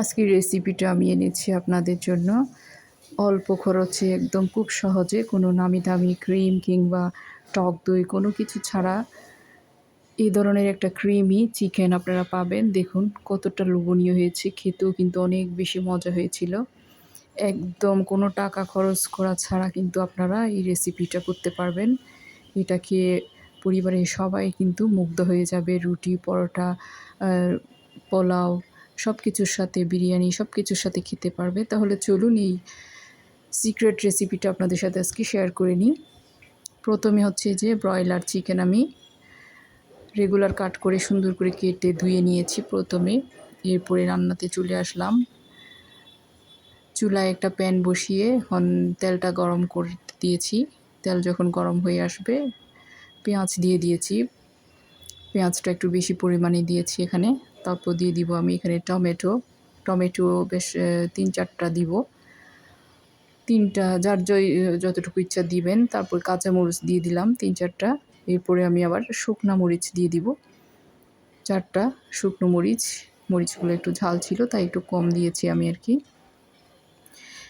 আজকের রেসিপিটা আমি এনেছি আপনাদের জন্য। অল্প খরচে, একদম খুব সহজে, কোনো নামি দামি ক্রিম কিংবা টক দই, কোনো কিছু ছাড়া। এই ধরনের একটা ক্রিমি চিকেন আপনারা পাবেন। দেখুন কতটা লোভনীয় হয়েছে, খেতেও কিন্তু অনেক বেশি মজা হয়েছিল। একদম কোনো টাকা খরচ করা ছাড়া কিন্তু আপনারা এই রেসিপিটা করতে পারবেন। এটা খেয়ে পরিবারের সবাই কিন্তু মুগ্ধ হয়ে যাবে। রুটি, পরোটা পোলাও সব কিছুর সাথে, বিরিয়ানি সব কিছুর সাথে খেতে পারবে। তাহলে চলুন এই সিক্রেট রেসিপিটা আপনাদের সাথে আজকে শেয়ার করে নিই। প্রথমে হচ্ছে যে ব্রয়লার চিকেন আমি রেগুলার কাট করে সুন্দর করে কেটে ধুয়ে নিয়েছি প্রথমে। এরপরে রান্নাতে চলে আসলাম। চুলায় একটা প্যান বসিয়ে হন তেলটা গরম করে দিয়েছি। তেল যখন গরম হয়ে আসবে, পেঁয়াজ দিয়ে দিয়েছি। পেঁয়াজটা একটু বেশি পরিমাণে দিয়েছি এখানে। তারপর দিয়ে দিব আমি এখানে টমেটো। টমেটো বেশ তিন চারটা দিব। তিনটা, যার জয় যতটুকু ইচ্ছা দিবেন। তারপর কাঁচা মরিচ দিয়ে দিলাম তিন চারটা। এরপরে আমি আবার শুকনা মরিচ দিয়ে দিব। চারটা শুকনো মরিচ। মরিচগুলো একটু ঝাল ছিল, তাই একটু কম দিয়েছি আমি আর কি।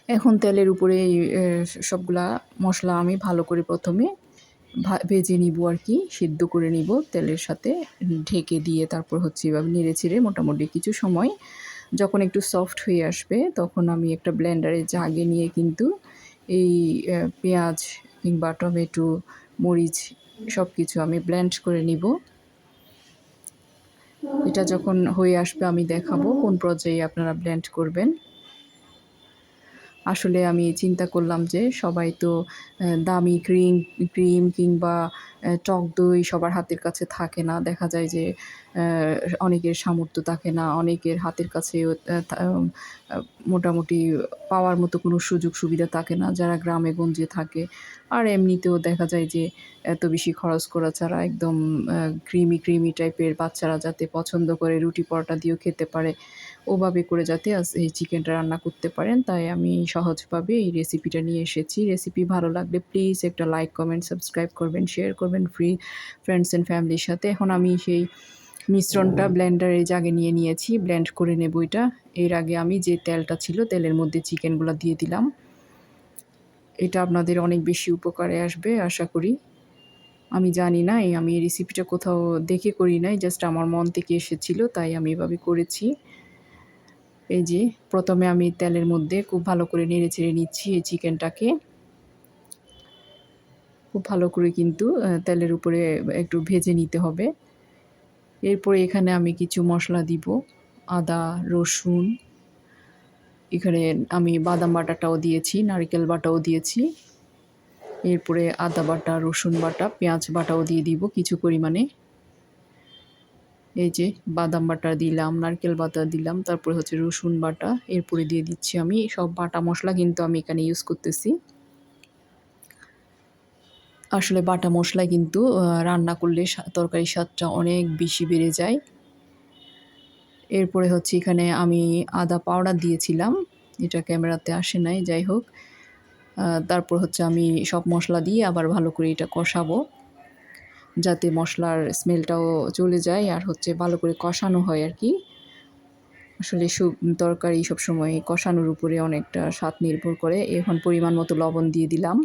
এখন তেলের উপরে সবগুলা মশলা আমি ভালো করে প্রথমে ভেজে নিব আর কি, সিদ্ধ করে নিব তেলের সাথে ঢেকে দিয়ে তারপর হচ্ছে এভাবে নেড়ে চেড়ে মোটামুটি কিছু সময়, যখন একটু সফট হয়ে আসবে তখন আমি একটা ব্লেন্ডারে জাগে নিয়ে কিন্তু এই পেঁয়াজ কিংবা টমেটো, মরিচ সব কিছু আমি ব্লেন্ড করে নিব। এটা যখন হয়ে আসবে আমি দেখাবো কোন পর্যায়ে আপনারা ব্লেন্ড করবেন। আসলে আমি চিন্তা করলাম যে সবাই তো দামি ক্রিম ক্রিম কিংবা টক দই সবার হাতের কাছে থাকে না। দেখা যায় যে অনেকের সামর্থ্য থাকে না, অনেকের হাতের কাছে মোটামুটি পাওয়ার মতো কোনো সুযোগ সুবিধা থাকে না, যারা গ্রামে গঞ্জে থাকে। আর এমনিতেও দেখা যায় যে, এত বেশি খরচ করা ছাড়া একদম ক্রিমি ক্রিমি টাইপের বাচ্চারা যাতে পছন্দ করে রুটি পরোটা দিয়েও খেতে পারে। ওভাবে করে যাতে এই চিকেনটা রান্না করতে পারেন, তাই আমি সহজভাবে এই রেসিপিটা নিয়ে এসেছি। রেসিপি ভালো লাগলে প্লিজ একটা লাইক কমেন্ট সাবস্ক্রাইব করবেন শেয়ার করবেন ফ্রি ফ্রেন্ডস অ্যান্ড ফ্যামিলির সাথে। এখন আমি সেই মিশ্রণটা ব্লেন্ডারে জাগে নিয়ে নিয়েছি ব্লেন্ড করে নেব এটা। এর আগে আমি যে তেলটা ছিল, তেলের মধ্যে চিকেনগুলো দিয়ে দিলাম। এটা আপনাদের অনেক বেশি উপকারে আসবে, আশা করি। আমি জানি না, এই আমি রেসিপিটা কোথাও দেখে করি নাই জাস্ট আমার মন থেকে এসেছিল, তাই আমি এভাবে করেছি। এই যে, প্রথমে আমি তেলের মধ্যে খুব ভালো করে নেড়ে চেড়ে নিচ্ছি এই চিকেনটাকে। খুব ভালো করে কিন্তু তেলের উপরে একটু ভেজে নিতে হবে। এরপরে এখানে আমি কিছু মশলা দিব, আদা, রসুন, এখানে আমি বাদাম বাটাটাও দিয়েছি, নারকেল বাটাও দিয়েছি। এরপরে আদা বাটা, রসুন বাটা, পেঁয়াজ বাটাও দিয়ে দিব কিছু পরিমাণে। এই যে বাদাম বাটা দিলাম, নারকেল বাটা দিলাম, তারপরে হচ্ছে রসুন বাটা, এরপরে দিয়ে দিচ্ছি আমি। সব বাটা মশলা কিন্তু আমি এখানে ইউজ করতেছি। আসলে বাটা মশলা কিন্তু রান্না করলে তরকারির স্বাদটা অনেক বেশি বেড়ে যায়। এরপরে হচ্ছে এখানে আমি আদা পাউডার দিয়েছিলাম, এটা ক্যামেরাতে আসে নাই, যাই হোক। তারপর হচ্ছে আমি সব মশলা দিয়ে আবার ভালো করে এটা কষাবো। যাতে মশলার স্মেলটাও চলে যায় আর হচ্ছে ভালো করে কষানো হয় আর কি। আসলে সব তরকারি সবসময় কষানোর উপরে অনেকটা স্বাদ নির্ভর করে। এখন পরিমাণ মতো লবণ দিয়ে দিলাম।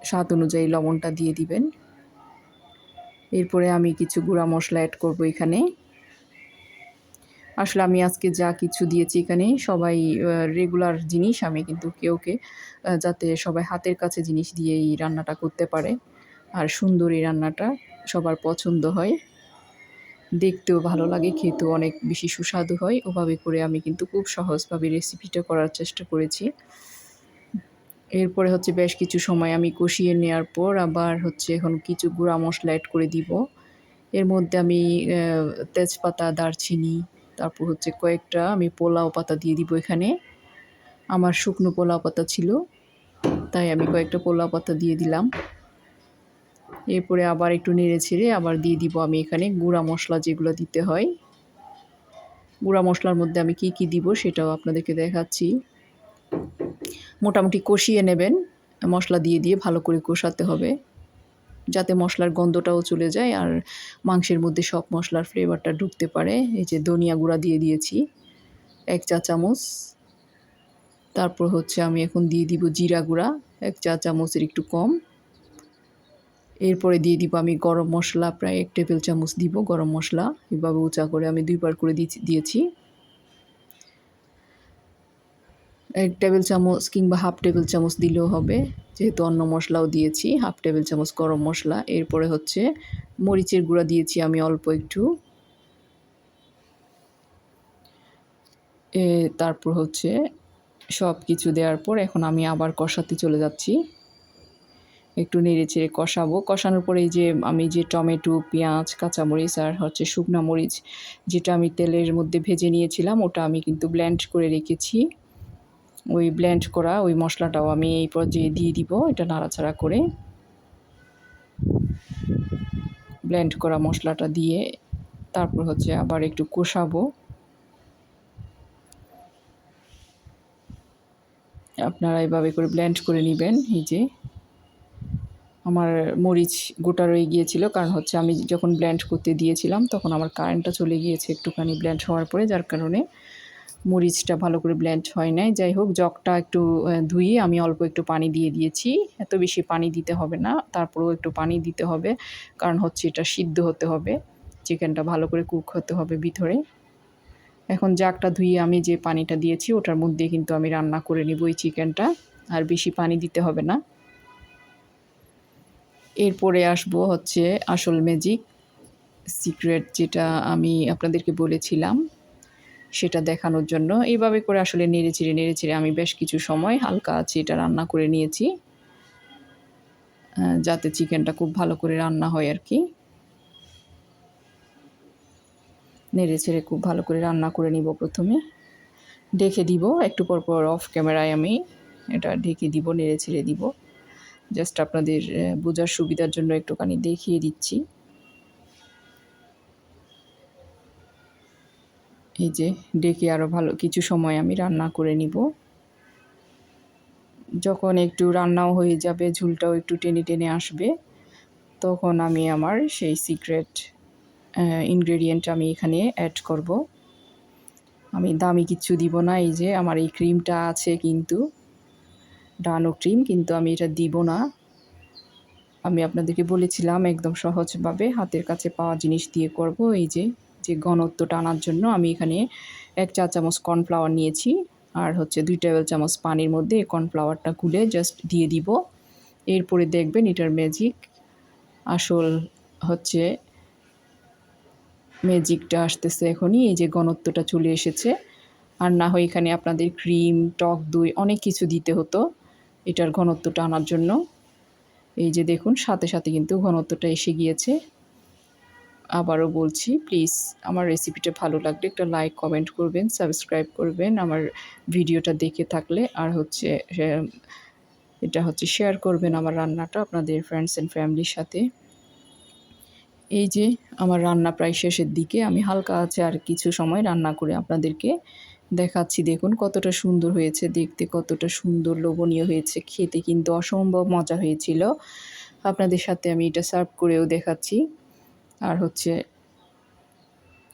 স্বাদ অনুযায়ী লবণটা দিয়ে দিবেন। এরপরে আমি কিছু গুঁড়া মশলা অ্যাড করব এখানে। আসলে আমি আজকে যা কিছু দিয়েছি এখানে সবাই রেগুলার জিনিস। আমি কিন্তু কেউকে যাতে সবাই হাতের কাছে জিনিস দিয়ে এই রান্নাটা করতে পারে। আর সুন্দরী রান্নাটা সবার পছন্দ হয়। দেখতেও ভালো লাগে, খেতেও অনেক বেশি সুস্বাদু হয়। ওভাবে করে আমি কিন্তু খুব সহজভাবে রেসিপিটা করার চেষ্টা করেছি। এরপরে হচ্ছে বেশ কিছু সময় আমি কষিয়ে নেওয়ার পর আবার হচ্ছে এখন কিছু গুঁড়া মশলা অ্যাড করে দিব। এর মধ্যে আমি তেজপাতা, দারচিনি, তারপর হচ্ছে কয়েকটা আমি পোলাও পাতা দিয়ে দিব এখানে। আমার শুকনো পোলাও পাতা ছিল, তাই আমি কয়েকটা পোলাও পাতা দিয়ে দিলাম। এরপরে আবার একটু নেড়ে ছেড়ে আবার দিয়ে দিব আমি এখানে গুঁড়া মশলা যেগুলো দিতে হয়। গুঁড়া মশলার মধ্যে আমি কি কি দিব সেটাও আপনাদেরকে দেখাচ্ছি। মোটামুটি কষিয়ে নেবেন, মশলা দিয়ে দিয়ে ভালো করে কষাতে হবে, যাতে মশলার গন্ধটাও চলে যায় আর মাংসের মধ্যে সব মশলার ফ্লেভারটা ঢুকতে পারে। এই যে ধনিয়া গুঁড়া দিয়ে দিয়েছি, এক চা চামচ। তারপর হচ্ছে আমি এখন দিয়ে দিব জিরা গুঁড়া, এক চা চামচের একটু কম। এরপরে দিয়ে দিব আমি গরম মশলা, প্রায় এক টেবিল চামচ দিব গরম মশলা। এভাবে উঁচা করে আমি দুইবার করে দিয়েছি এক টেবিল চামচ কিংবা হাফ টেবিল চামচ দিলেও হবে, যেহেতু অন্য মশলাও দিয়েছি, হাফ টেবিল চামচ গরম মশলা। এরপরে হচ্ছে মরিচের গুঁড়া দিয়েছি আমি অল্প একটু। তারপর হচ্ছে সব কিছু দেওয়ার পর এখন আমি আবার কষাতে চলে যাচ্ছি। একটু নেড়ে চেড়ে কষাবো। কষানোর পরে যে আমি যে টমেটো, পেঁয়াজ, কাঁচামরিচ আর হচ্ছে শুকনা মরিচ যেটা আমি তেলের মধ্যে ভেজে নিয়েছিলাম, ওটা আমি কিন্তু ব্ল্যান্ড করে রেখেছি। ওই ব্ল্যান্ড করা ওই মশলাটাও আমি এই পর্যায়ে দিয়ে দিব, এটা নাড়াচাড়া করে। ব্ল্যান্ড করা মশলাটা দিয়ে তারপর হচ্ছে আবার একটু কষাবো। আপনারা এভাবে করে ব্ল্যান্ড করে নেবেন, এই যে। আমার মরিচ গোটা রয়ে গিয়েছিল, কারণ হচ্ছে আমি যখন ব্ল্যান্ড করতে দিয়েছিলাম, তখন আমার কারেন্টটা চলে গিয়েছে একটুখানি ব্ল্যান্ড হওয়ার পরে, যার কারণে মরিচটা ভালো করে ব্ল্যান্ড হয় নাই। যাই হোক, জগটা একটু ধুয়ে আমি অল্প একটু পানি দিয়ে দিয়েছি। এত বেশি পানি দিতে হবে না, তারপরেও একটু পানি দিতে হবে, কারণ হচ্ছে এটা সিদ্ধ হতে হবে। চিকেনটা ভালো করে কুক হতে হবে ভিতরে। এখন জাগটা ধুয়ে আমি যে পানিটা দিয়েছি, ওটার মধ্যে কিন্তু আমি রান্না করে নিব এই চিকেনটা, আর বেশি পানি দিতে হবে না। এরপরে আসব হচ্ছে আসল ম্যাজিক সিক্রেট যেটা আমি আপনাদেরকে বলেছিলাম, সেটা দেখানোর জন্য। এইভাবে করে আসলে নেড়ে চিড়ে নেড়ে চিড়ে আমি বেশ কিছু সময় হালকা আছে এটা রান্না করে নিয়েছি। যাতে চিকেনটা খুব ভালো করে রান্না হয় আর কি। নেড়ে ছেড়ে খুব ভালো করে রান্না করে নিব প্রথমে। ডেকে দিব, একটু পর পর অফ ক্যামেরায় আমি এটা ঢেকে দিব, নেড়ে ছেড়ে দিব। জাস্ট আপনাদের বোঝার সুবিধার জন্য একটুখানি দেখিয়ে দিচ্ছি। এই যে, ডেকে আরও ভালো কিছু সময় আমি রান্না করে নিব। যখন একটু রান্নাও হয়ে যাবে, ঝুলটাও একটু টেনে টেনে আসবে, তখন আমি আমার সেই সিক্রেট ইনগ্রেডিয়েন্ট আমি এখানে অ্যাড করব। আমি দামি কিচ্ছু দিব না, এই যে, আমার এই ক্রিমটা আছে কিন্তু। ডানো ক্রিম কিন্তু আমি এটা দিব না। আমি আপনাদেরকে বলেছিলাম একদম সহজভাবে হাতের কাছে পাওয়া জিনিস দিয়ে করব। এই যে যে ঘনত্বটা আনার জন্য আমি এখানে এক চা চামচ কর্নফ্লাওয়ার নিয়েছি আর হচ্ছে দুই টেবিল চামচ পানির মধ্যে এই কর্নফ্লাওয়ারটা গুলে জাস্ট দিয়ে দিব। এরপরে দেখবেন এটার ম্যাজিক আসল হচ্ছে ম্যাজিকটা আসতেছে এখনই, এই যে ঘনত্বটা চলে এসেছে। আর না হয় এখানে আপনাদের ক্রিম টক দই অনেক কিছু দিতে হতো। এটার ঘনত্বটা আনার জন্য। এই যে দেখুন, সাথে সাথে কিন্তু ঘনত্বটা এসে গিয়েছে। আবারও বলছি প্লিজ আমার রেসিপিটা ভালো লাগলে একটা লাইক কমেন্ট করবেন সাবস্ক্রাইব করবেন। আমার ভিডিওটা দেখে থাকলে আর হচ্ছে এটা হচ্ছে শেয়ার করবেন আমার রান্নাটা আপনাদের ফ্রেন্ডস অ্যান্ড ফ্যামিলির সাথে। এই যে আমার রান্না প্রায় শেষের দিকে, আমি হালকা আছে আর কিছু সময় রান্না করে আপনাদেরকে দেখাচ্ছি, দেখুন কতটা সুন্দর হয়েছে, দেখতে কতটা সুন্দর, লোভনীয় হয়েছে, খেতে কিন্তু অসম্ভব মজা হয়েছিল। আপনাদের সাথে আমি এটা সার্ভ করেও দেখাচ্ছি। আর হচ্ছে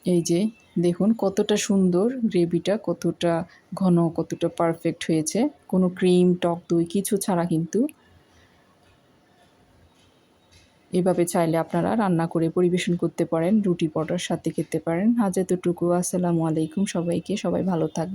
এই যে, দেখুন কতটা সুন্দর গ্রেভিটা, কতটা ঘন, কতটা পারফেক্ট হয়েছে। কোনো ক্রিম টক দই, কিছু ছাড়া কিন্তু এভাবে চাইলে আপনারা রান্না করে পরিবেশন করতে পারেন, রুটি পটার সাথে খেতে পারেন। আজ এতটুকু। আসসালামু আলাইকুম সবাইকে। সবাই ভালো থাকবে